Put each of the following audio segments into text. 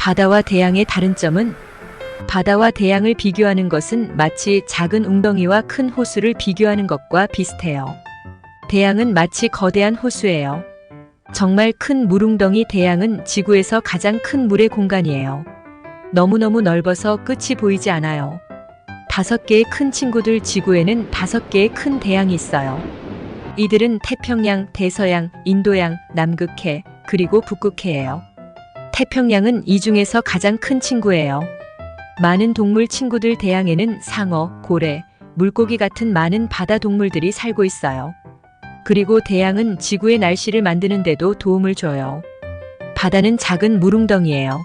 바다와 대양의 다른 점은 바다와 대양을 비교하는 것은 마치 작은 웅덩이와 큰 호수를 비교하는 것과 비슷해요. 대양은 마치 거대한 호수예요. 정말 큰 물웅덩이 대양은 지구에서 가장 큰 물의 공간이에요. 너무너무 넓어서 끝이 보이지 않아요. 다섯 개의 큰 친구들 지구에는 다섯 개의 큰 대양이 있어요. 이들은 태평양, 대서양, 인도양, 남극해, 그리고 북극해예요. 태평양은 이 중에서 가장 큰 친구예요. 많은 동물 친구들 대양에는 상어, 고래, 물고기 같은 많은 바다 동물들이 살고 있어요. 그리고 대양은 지구의 날씨를 만드는 데도 도움을 줘요. 바다는 작은 물웅덩이예요.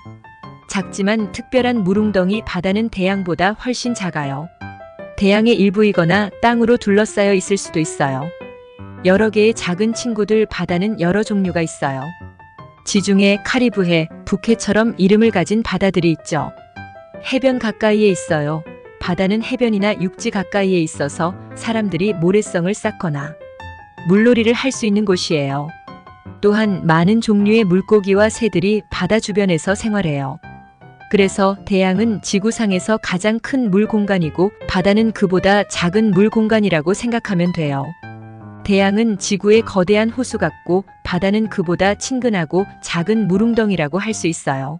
작지만 특별한 물웅덩이 바다는 대양보다 훨씬 작아요. 대양의 일부이거나 땅으로 둘러싸여 있을 수도 있어요. 여러 개의 작은 친구들 바다는 여러 종류가 있어요. 지중해, 카리브해, 북해처럼 이름을 가진 바다들이 있죠. 해변 가까이에 있어요. 바다는 해변이나 육지 가까이에 있어서 사람들이 모래성을 쌓거나 물놀이를 할 수 있는 곳이에요. 또한 많은 종류의 물고기와 새들이 바다 주변에서 생활해요. 그래서 대양은 지구상에서 가장 큰 물 공간이고 바다는 그보다 작은 물 공간이라고 생각하면 돼요. 대양은 지구의 거대한 호수 같고 바다는 그보다 친근하고 작은 물웅덩이라고 할 수 있어요.